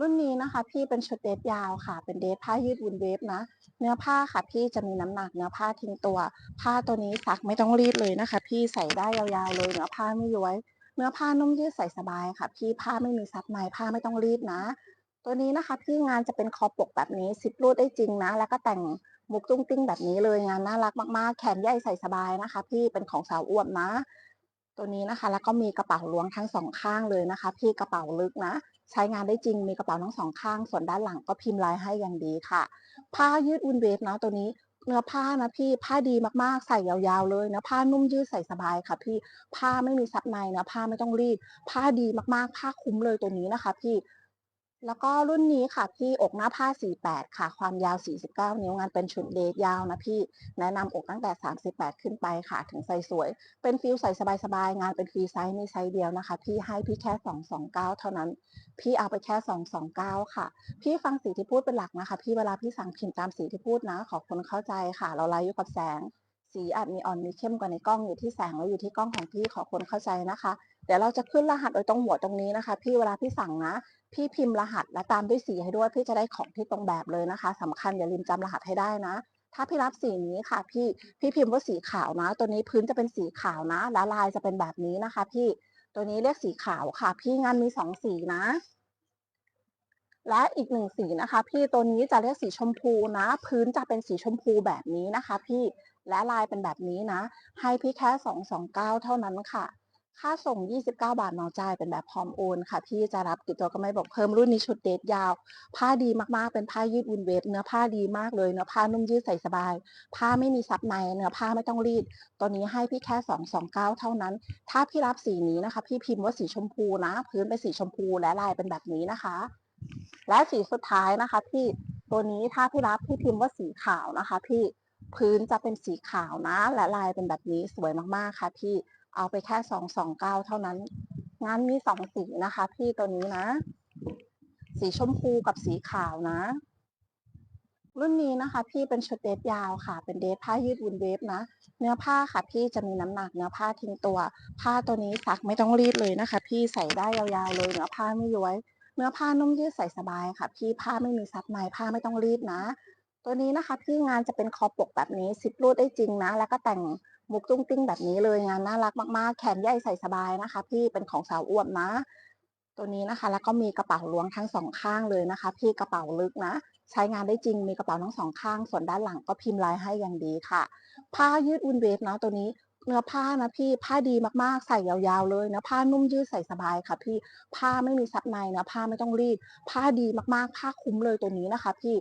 รุ่นนี้นะคะ พี่เป็นชุดเดทยาวค่ะ เป็นเดทผ้ายืดวุนเวฟนะ เนื้อผ้าค่ะ พี่จะมีน้ำหนักเนื้อผ้าทิ้งตัว ผ้าตัวนี้ซักไม่ต้องรีดเลยนะคะ พี่ใส่ได้ยาวๆเลยเนื้อผ้าไม่ย้วย เนื้อผ้านุ่มยืดใส่สบายค่ะ พี่ผ้าไม่มีซับในผ้าไม่ต้องรีดนะ ตัวนี้นะคะ พี่งานจะเป็นคอปกแบบนี้ซิปรูดได้จริงนะ แล้วก็แต่งมุกตุ้งติ้งแบบนี้เลยงานน่ารักมากๆ แขนใหญ่ใส่สบายนะคะ พี่เป็นของสาวอ้วนนะ ตัวนี้นะคะ แล้วก็มีกระเป๋าล้วงทั้งสองข้างเลยนะคะ พี่กระเป๋าลึกนะ ใช้งานได้จริงมีกระเป๋าทั้งสองข้าง ส่วนด้านหลังก็พิมพ์ลายให้อย่างดีค่ะ ผ้ายืดอุ่นเวฟนะตัวนี้เนื้อผ้านะพี่ผ้าดีมากๆ ใส่ยาวๆเลยนะผ้านุ่มยืดใส่สบายค่ะ พี่ผ้าไม่มีซับในนะผ้าไม่ต้องรีด ผ้าดีมากๆ ผ้าคุ้มเลยตัวนี้นะคะ พี่ แล้วก็รุ่นนี้ค่ะพี่อกหน้าผ้า 48 ค่ะ ความยาว 49 นิ้วงานเป็นชุดเดทยาวนะพี่แนะนำอกตั้งแต่ 38 ขึ้นไปค่ะ ถึงใส่สวย เป็นฟิลใส่สบายๆ งานเป็นฟรีไซส์มีไซส์เดียวนะคะ พี่ให้พี่แค่ 229 เท่านั้น พี่เอาไปแค่ 229 ค่ะ พี่ฟังสีที่พูดเป็นหลักนะคะ พี่เวลาพี่สั่งพิมพ์ตามสีที่พูดนะ ขอคนเข้าใจค่ะ เราไลฟ์อยู่กับแสง สีอาจมีอ่อนมีเข้มกว่าในกล้องอยู่ที่แสงแล้วอยู่ที่กล้องของพี่ขอคนเข้าใจนะคะ เดี๋ยวเราจะขึ้นรหัสโดยตรงหัวตรงนี้นะคะ พี่เวลาพี่สั่งนะ พี่พิมพ์รหัสและตามด้วยสีให้ด้วยพี่จะได้ของที่ตรงแบบเลยนะคะสำคัญอย่าลืมจำรหัสให้ได้นะ ถ้าพี่รับสีนี้ค่ะ พี่พี่พิมพ์ว่าสีขาวนะ ตัวนี้พื้นจะเป็นสีขาวนะ และลายจะเป็นแบบนี้นะคะ พี่ตัวนี้เรียกสีขาวค่ะ พี่งานมีสองสีนะ และอีกหนึ่งสีนะคะ พี่ตัวนี้จะเรียกสีชมพูนะ พื้นจะเป็นสีชมพูแบบนี้นะคะ พี่และลายเป็นแบบนี้นะ ให้พี่แค่ 229 เท่านั้นค่ะ ค่าส่ง 29 บาทนอจ่ายเป็นแบบพร้อมโอนค่ะ พี่จะรับกี่ตัวก็ไม่บอกเพิ่มรุ่นนี้ชุดเดทยาว ผ้าดีมากๆเป็นผ้ายืดวินเวฟเนื้อผ้าดีมากเลยเนื้อผ้านุ่มยืดใส่สบาย ผ้าไม่มีซับในเนื้อผ้าไม่ต้องรีด ตัวนี้ให้พี่แค่ 229 เท่านั้น ถ้าพี่รับสีนี้นะคะ พี่พิมพ์ว่าสีชมพูนะ พื้นเป็นสีชมพูและลายเป็นแบบนี้นะคะ และสีสุดท้ายนะคะพี่ตัวนี้ถ้าพี่รับพี่พิมพ์ว่าสีขาวนะคะ พี่พื้นจะเป็นสีขาวนะ และลายเป็นแบบนี้สวยมากๆค่ะ พี่เอาไปแค่สองสองเก้าเท่านั้น งานมีสองสีนะคะ พี่ตัวนี้นะ สีชมพูกับสีขาวนะ รุ่นนี้นะคะ พี่เป็นชุดเดทยาวค่ะ เป็นเดทผ้ายืดวุนเวฟนะ เนื้อผ้าค่ะ พี่จะมีน้ำหนักเนื้อผ้าทิ้งตัว ผ้าตัวนี้ซักไม่ต้องรีดเลยนะคะ พี่ใส่ได้ยาวๆเลยเนื้อผ้าไม่ย้วย เนื้อผ้านุ่มยืดใส่สบายค่ะ พี่ผ้าไม่มีซับในผ้าไม่ต้องรีดนะ ตัวนี้นะคะพี่งานจะเป็นคอปกแบบนี้ซิปรูดได้จริงนะ แล้วก็แต่งมุกตุ้งติ้งแบบนี้เลยงานน่ารักมากๆ แขนใหญ่ใส่สบายนะคะ พี่เป็นของสาวอ้วนนะ ตัวนี้นะคะ แล้วก็มีกระเป๋าล้วงทั้งสองข้างเลยนะคะ พี่กระเป๋าลึกนะ ใช้งานได้จริงมีกระเป๋าทั้งสองข้าง ส่วนด้านหลังก็พิมพ์ลายให้อย่างดีค่ะ ผ้ายืดอุ่นเวฟนะตัวนี้ เนื้อผ้านะพี่ผ้าดีมากๆ ใส่ยาวๆเลยเนื้อผ้านุ่มยืดใส่สบายค่ะ พี่ผ้าไม่มีซับในนะผ้าไม่ต้องรีด ผ้าดีมากๆ ผ้าคุ้มเลยตัวนี้นะคะ พี่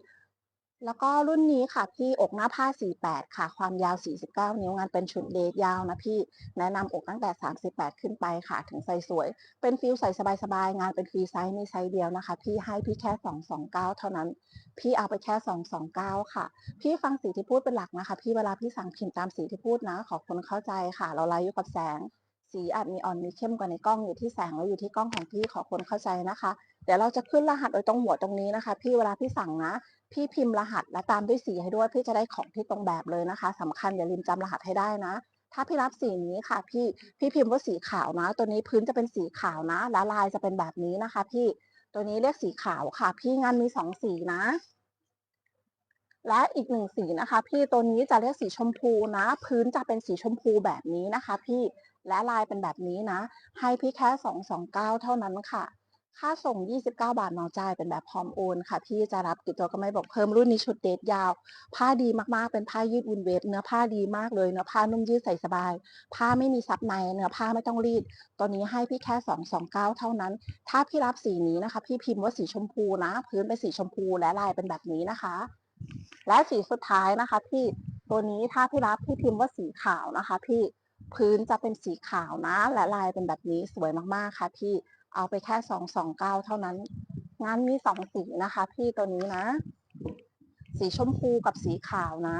แล้วก็รุ่นนี้ค่ะพี่อกหน้าผ้า 48 ค่ะ ความยาว 49 นิ้วงานเป็นชุดเดทยาวนะพี่แนะนำอกตั้งแต่ 38 ขึ้นไปค่ะ ถึงใส่สวย เป็นฟิลใส่สบายๆ งานเป็นฟรีไซส์มีไซส์เดียวนะคะ พี่ให้พี่แค่ 229 เท่านั้น พี่เอาไปแค่ 229 ค่ะ พี่ฟังสีที่พูดเป็นหลักนะคะ พี่เวลาพี่สั่งพิมพ์ตามสีที่พูดนะ ขอคนเข้าใจค่ะ เราไลฟ์อยู่กับแสง สีอาจมีอ่อนมีเข้มกว่าในกล้องอยู่ที่แสงแล้วอยู่ที่กล้องของพี่ขอคนเข้าใจนะคะ เดี๋ยวเราจะขึ้นรหัสโดยตรงหัวตรงนี้นะคะ พี่เวลาพี่สั่งนะ พี่พิมพ์รหัสและตามด้วยสีให้ด้วยพี่จะได้ของที่ตรงแบบเลยนะคะสำคัญอย่าลืมจำรหัสให้ได้นะ ถ้าพี่รับสีนี้ค่ะ พี่พี่พิมพ์ว่าสีขาวนะ ตัวนี้พื้นจะเป็นสีขาวนะและลายจะเป็นแบบนี้นะคะ พี่ตัวนี้เรียกสีขาวค่ะ พี่งานมีสองสีนะและอีกหนึ่งสีนะคะ พี่ตัวนี้จะเรียกสีชมพูนะ พื้นจะเป็นสีชมพูแบบนี้นะคะ พี่ และลายเป็นแบบนี้นะ ให้พี่แค่ 229 เท่านั้นค่ะ ค่าส่ง 29 บาทนอจ่ายเป็นแบบพร้อมโอนค่ะ พี่จะรับกี่ตัวก็ไม่บอกเพิ่มรุ่นนี้ชุดเดทยาว ผ้าดีมากๆเป็นผ้ายืดวินเวฟเนื้อผ้าดีมากเลยเนื้อผ้านุ่มยืดใส่สบาย ผ้าไม่มีซับในเนื้อผ้าไม่ต้องรีด ตัวนี้ให้พี่แค่ 229 เท่านั้น ถ้าพี่รับสีนี้นะคะ พี่พิมพ์ว่าสีชมพูนะ พื้นเป็นสีชมพูและลายเป็นแบบนี้นะคะ และสีสุดท้ายนะคะพี่ตัวนี้ถ้าพี่รับพี่พิมพ์ว่าสีขาวนะคะ พี่ พื้นจะเป็นสีขาวนะ และลายเป็นแบบนี้สวยมากๆค่ะ พี่เอาไปแค่สองสองเก้าเท่านั้น งานมีสองสีนะคะ พี่ตัวนี้นะ สีชมพูกับสีขาวนะ